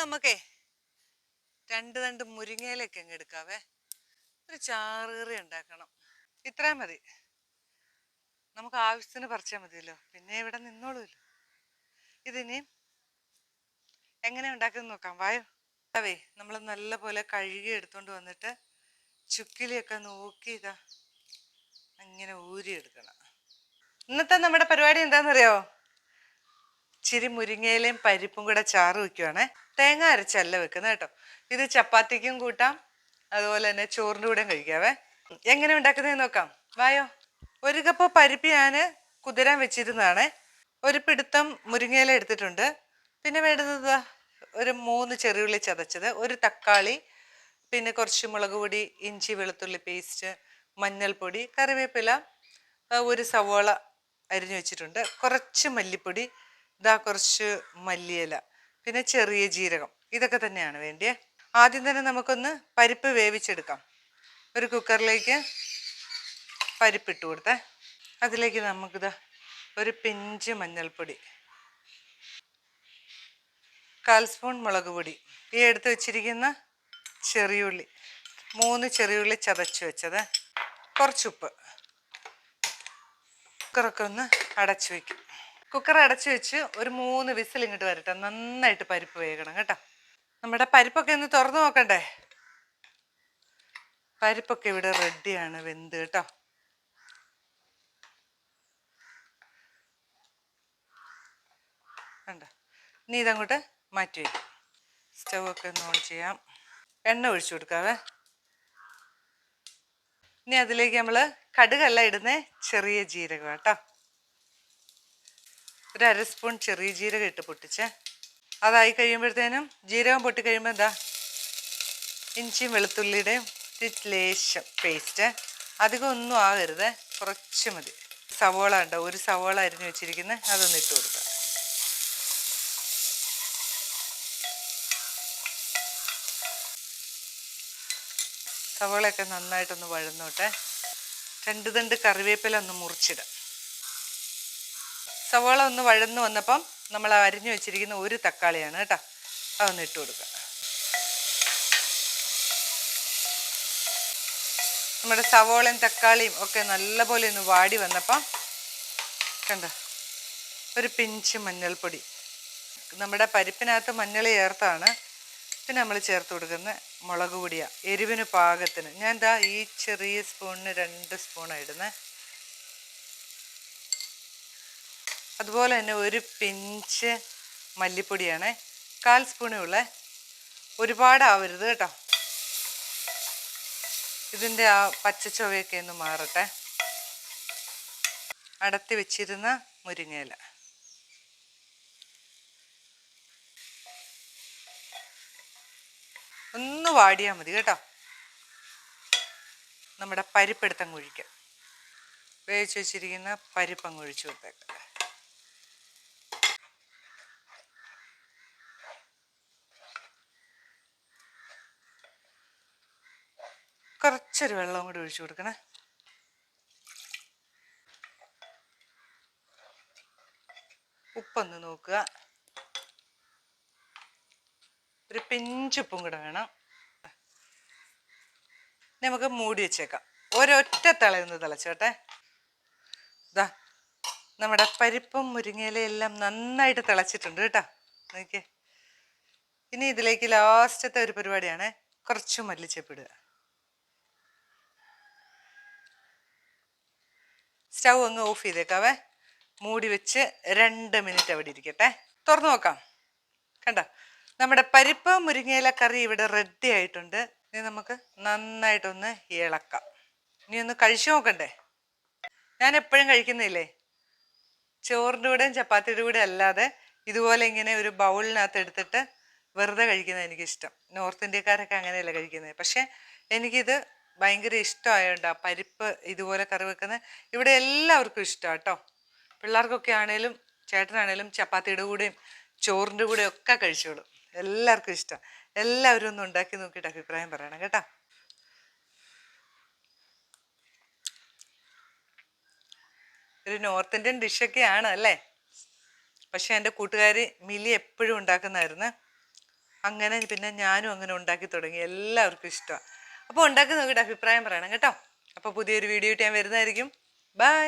നമുക്കേ രണ്ട് രണ്ട് മുരിങ്ങയിലൊക്കെ അങ്ങ് എടുക്കാവേ. ഒരു ചാറുകറി ഉണ്ടാക്കണം. ഇത്രയും മതി. നമുക്ക് ആവശ്യത്തിന് പറിച്ചാൽ മതിയല്ലോ. പിന്നെ ഇവിടെ നിന്നോളൂല്ലോ. ഇതിനി എങ്ങനെ ഉണ്ടാക്കുന്നത് നോക്കാം. വായോ. അവേ നമ്മൾ നല്ല പോലെ കഴുകി എടുത്തോണ്ട് വന്നിട്ട് ചുക്കിലിയൊക്കെ നോക്കി ഇതാ അങ്ങനെ ഊരി എടുക്കണം ഇന്നത്തെ നമ്മുടെ പരിപാടി എന്താണെന്നറിയോ ഇച്ചിരി മുരിങ്ങയിലയും പരിപ്പും കൂടെ ചാറ് വെക്കുവാണേ. തേങ്ങ അരച്ചല്ല വെക്കുന്നത് കേട്ടോ. ഇത് ചപ്പാത്തിക്കും കൂട്ടാം അതുപോലെ തന്നെ ചോറിന്റെ കൂടെയും കഴിക്കാവേ. എങ്ങനെ ഉണ്ടാക്കുന്നതെന്ന് നോക്കാം. വായോ. ഒരു കപ്പ് പരിപ്പ് ഞാൻ കുതിരാൻ വെച്ചിരുന്നതാണ്. ഒരു പിടുത്തം മുരിങ്ങയില എടുത്തിട്ടുണ്ട്. പിന്നെ വേണ്ടത് ഒരു മൂന്ന് ചെറിയുള്ളി ചതച്ചത് ഒരു തക്കാളി പിന്നെ കുറച്ച് മുളക് പൊടി ഇഞ്ചി വെളുത്തുള്ളി പേസ്റ്റ് മഞ്ഞൾപ്പൊടി കറിവേപ്പില ഒരു സവോള അരിഞ്ഞു വെച്ചിട്ടുണ്ട്. കുറച്ച് മല്ലിപ്പൊടി ഇതാ കുറച്ച് മല്ലിയില പിന്നെ ചെറിയ ജീരകം ഇതൊക്കെ തന്നെയാണ് വേണ്ടിയേ. ആദ്യം തന്നെ നമുക്കൊന്ന് പരിപ്പ് വേവിച്ചെടുക്കാം. ഒരു കുക്കറിലേക്ക് പരിപ്പിട്ട് കൊടുത്തേ. അതിലേക്ക് നമുക്കിതാ ഒരു പിഞ്ച് മഞ്ഞൾപ്പൊടി കാൽ സ്പൂൺ മുളക് പൊടി ഈ എടുത്ത് വെച്ചിരിക്കുന്ന ചെറിയുള്ളി മൂന്ന് ചെറിയുള്ളി ചതച്ച് വെച്ചത് കുറച്ചുപ്പ്. കുക്കറൊക്കെ ഒന്ന് അടച്ചു വെക്കും. കുക്കർ അടച്ചു വെച്ച് ഒരു മൂന്ന് വിസിൽ ഇങ്ങോട്ട് വരട്ടെ. നന്നായിട്ട് പരിപ്പ് വേകണം കേട്ടോ. നമ്മുടെ പരിപ്പൊക്കെ ഒന്ന് തുറന്നു നോക്കണ്ടേ? പരിപ്പൊക്കെ ഇവിടെ റെഡിയാണ് വെന്ത് കേട്ടോ. ഇനി ഇതങ്ങോട്ട് മാറ്റി വയ്ക്കും സ്റ്റവ് ഒക്കെ ഒന്ന് ഓൺ ചെയ്യാം. എണ്ണ ഒഴിച്ചു കൊടുക്കാവേ. ഇനി അതിലേക്ക് നമ്മൾ കടുകല്ല ഇടുന്ന ചെറിയ ജീരകം കേട്ടോ. ഒരു അര സ്പൂൺ ചെറിയ ജീരകം ഇട്ട് പൊട്ടിച്ചേ. അതായി കഴിയുമ്പോഴത്തേനും ജീരകം പൊട്ടി കഴിയുമ്പോൾ എന്താ? ഇഞ്ചിയും വെളുത്തുള്ളിയുടെയും ലേശം പേസ്റ്റ് അധികം ഒന്നും ആകരുത്. കുറച്ച് മതി. സവോള ഉണ്ടോ? ഒരു സവോള അരിഞ്ഞു വെച്ചിരിക്കുന്നത് അതൊന്ന് ഇട്ട് കൊടുക്കുക സവോളയൊക്കെ നന്നായിട്ടൊന്ന് വഴന്നോട്ടെ. രണ്ട് തണ്ട് കറിവേപ്പില ഒന്ന് മുറിച്ചിടാം. സവോള ഒന്ന് വഴന്നു വന്നപ്പം നമ്മൾ അരിഞ്ഞു വെച്ചിരിക്കുന്ന ഒരു തക്കാളിയാണ് കേട്ടോ. അതൊന്ന് ഇട്ട് കൊടുക്കുക. നമ്മുടെ സവോളയും തക്കാളിയും ഒക്കെ നല്ലപോലെ ഒന്ന് വാടി വന്നപ്പം കണ്ടോ? ഒരു പിഞ്ച് മഞ്ഞൾപ്പൊടി. നമ്മുടെ പരിപ്പിനകത്ത് മഞ്ഞൾ ചേർത്താണ്. പിന്നെ നമ്മൾ ചേർത്ത് കൊടുക്കുന്ന മുളക് പൊടിയാണ് എരിവിന് പാകത്തിന്. ഞാൻ ദാ ഈ ചെറിയ സ്പൂണിന് രണ്ട് സ്പൂണാണ് ഇടുന്നത് അതുപോലെ തന്നെ ഒരു പിഞ്ച് മല്ലിപ്പൊടിയാണ്. കാൽ സ്പൂണുള്ള ഒരുപാട് ഒരുപാടാവരുത് കേട്ടോ. ഇതിന്റെ ആ പച്ച ചൊവയൊക്കെ ഒന്ന് മാറട്ടെ. അടത്തി വെച്ചിരുന്ന മുരിങ്ങയില. ഒന്ന് വാടിയാൽ മതി കേട്ടോ. നമ്മുടെ പരിപ്പെടുത്തങ്ങ് ഒഴിക്കാം. വേവിച്ച് വെച്ചിരിക്കുന്ന പരിപ്പങ്ങ് ഒഴിച്ചു കൊടുത്തേക്കാം. കുറച്ചൊരു വെള്ളം കൂടി ഒഴിച്ചു കൊടുക്കണേ. ഉപ്പൊന്ന് നോക്കുക. ഒരു പിഞ്ചുപ്പും കൂടെ വേണം. നമുക്ക് മൂടി വെച്ചേക്കാം. ഒരൊറ്റ തിളയൊന്ന് തിളച്ചോട്ടെ ഇതാ നമ്മുടെ പരിപ്പും മുരിങ്ങയിലയെല്ലാം നന്നായിട്ട് തിളച്ചിട്ടുണ്ട് കേട്ടോ. നോക്കിയേ. ഇനി ഇതിലേക്ക് ലാസ്റ്റത്തെ ഒരു പരിപാടിയാണ് കുറച്ച് മല്ലിച്ചപ്പിടുക സ്റ്റൗ അങ്ങ് ഓഫ് ചെയ്തേക്കാവേ മൂടി വെച്ച് രണ്ട് മിനിറ്റ് അവിടെ ഇരിക്കട്ടെ. തുറന്നു നോക്കാം. കണ്ടോ? നമ്മുടെ പരിപ്പ് മുരിങ്ങയില കറി ഇവിടെ റെഡി ആയിട്ടുണ്ട്. ഇനി നമുക്ക് നന്നായിട്ടൊന്ന് ഇളക്കാം. ഇനി ഒന്ന് കഴിച്ചു നോക്കണ്ടേ? ഞാൻ എപ്പോഴും കഴിക്കുന്നില്ലേ? ചോറിന്റെ കൂടെയും ചപ്പാത്തിയുടെ കൂടെ അല്ലാതെ ഇതുപോലെ ഇങ്ങനെ ഒരു ബൗളിനകത്ത് എടുത്തിട്ട് വെറുതെ കഴിക്കുന്നത് എനിക്കിഷ്ടം. നോർത്ത് ഇന്ത്യക്കാരൊക്കെ അങ്ങനെയല്ല കഴിക്കുന്നത്. പക്ഷേ എനിക്കിത് ഭയങ്കര ഇഷ്ടമായോണ്ടാ പരിപ്പ് ഇതുപോലെ കറി വെക്കുന്നത് ഇവിടെ എല്ലാവർക്കും ഇഷ്ടമാണ് കേട്ടോ പിള്ളേർക്കൊക്കെ ആണേലും ചേട്ടനാണേലും ചപ്പാത്തിയുടെ കൂടെയും ചോറിന്റെ കൂടെ ഒക്കെ കഴിച്ചോളും. എല്ലാവർക്കും ഇഷ്ടം. എല്ലാവരും ഒന്ന് ഉണ്ടാക്കി നോക്കിയിട്ട് അഭിപ്രായം പറയണം കേട്ടോ. ഒരു നോർത്ത് ഇന്ത്യൻ ഡിഷൊക്കെയാണ് അല്ലേ? പക്ഷെ എന്റെ കൂട്ടുകാരി മിലി എപ്പോഴും ഉണ്ടാക്കുന്നതായിരുന്നു. അങ്ങനെ പിന്നെ ഞാനും അങ്ങനെ ഉണ്ടാക്കി തുടങ്ങി. എല്ലാവർക്കും ഇഷ്ടമാണ് അപ്പോൾ ഉണ്ടാക്കി നോക്കിയിട്ട് അഭിപ്രായം പറയണം കേട്ടോ. അപ്പോൾ പുതിയൊരു വീഡിയോ ഞാൻ വരുന്നതായിരിക്കും. ബൈ